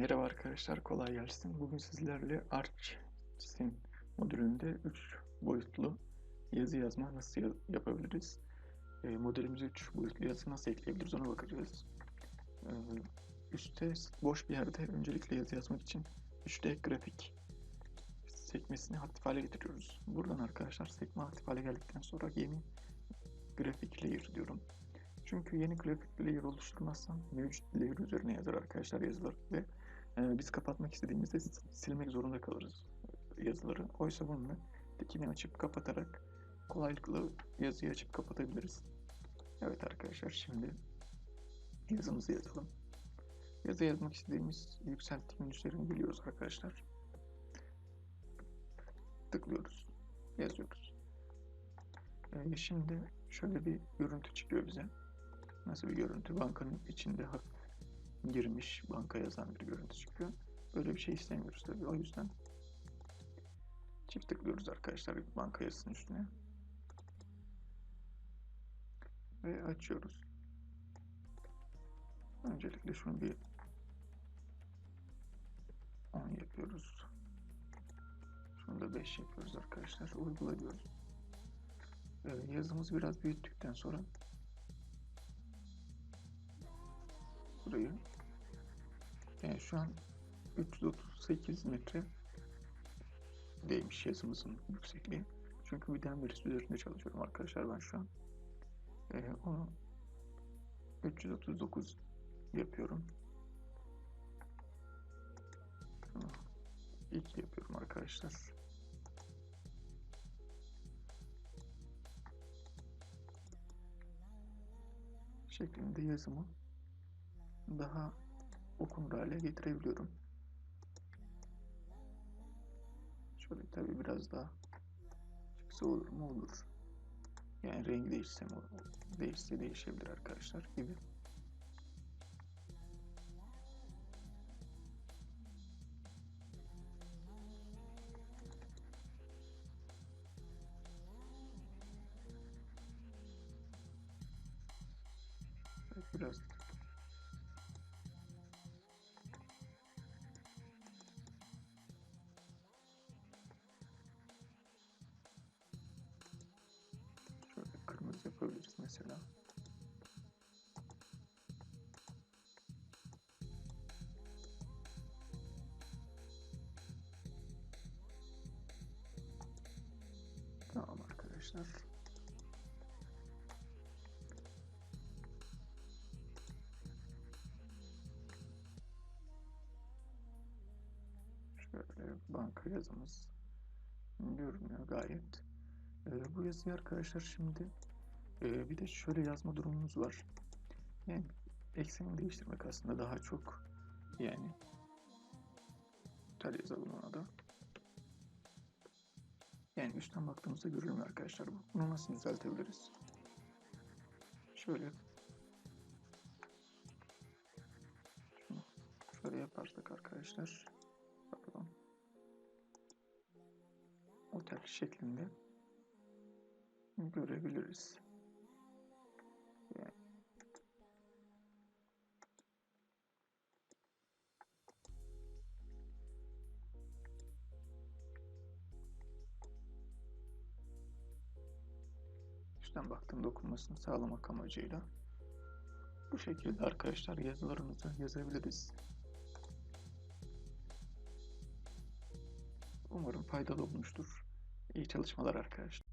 Merhaba arkadaşlar, kolay gelsin. Bugün sizlerle ArchSyn modülünde 3 boyutlu yazı yazma nasıl ya- yapabiliriz? E, modelimize 3 boyutlu yazı nasıl ekleyebiliriz ona bakacağız. E, üstte boş bir yerde öncelikle yazı yazmak için 3D grafik sekmesini aktif hale getiriyoruz. Buradan arkadaşlar sekme aktif hale geldikten sonra yeni grafik layer diyorum. Çünkü yeni grafik layer oluşturmazsam mevcut layer üzerine yazar arkadaşlar yazılar ve e, biz kapatmak istediğimizde silmek zorunda kalırız yazıları. Oysa bunu tekini açıp kapatarak kolaylıkla yazıyı açıp kapatabiliriz. Evet arkadaşlar şimdi yazımızı yazalım. Yazı yazmak istediğimiz yükselttiğimiz üzerine biliyoruz arkadaşlar. Tıklıyoruz. Yazıyoruz. E, şimdi şöyle bir görüntü çıkıyor bize. Nasıl bir görüntü? Bankanın içinde girmiş banka yazan bir görüntü çıkıyor. Böyle bir şey istemiyoruz tabii. O yüzden çift tıklıyoruz arkadaşlar banka yazısının üstüne. Ve açıyoruz. Öncelikle şunu bir 10 yapıyoruz. Şunu da 5 yapıyoruz arkadaşlar. Uygula diyoruz. Ee, yazımızı biraz büyüttükten sonra burayı yani şu an 338 metre değmiş yazımızın yüksekliği. Çünkü bir demir üzerinde çalışıyorum arkadaşlar ben şu an. Ee, onu 339 yapıyorum. 2 yapıyorum arkadaşlar. şeklinde yazımı daha okunur hale getirebiliyorum. Şöyle tabi biraz daha çıksa olur mu olur. Yani rengi değişse mi değişse değişebilir arkadaşlar gibi. Biraz kırmızı yapabiliriz mesela. Tamam arkadaşlar. Şöyle banka yazımız görünüyor gayet. Ee, bu yazıyı arkadaşlar şimdi e, bir de şöyle yazma durumumuz var. Yani ekseni değiştirmek aslında daha çok yani tel yazalım ona da. Yani üstten baktığımızda görülmüyor arkadaşlar bu. Bunu nasıl düzeltebiliriz? Şöyle şöyle yaparsak arkadaşlar bakalım otel şeklinde görebiliriz. Üstten baktığımda okunmasını sağlamak amacıyla bu şekilde arkadaşlar yazılarımızı yazabiliriz. Umarım faydalı olmuştur. İyi çalışmalar arkadaşlar.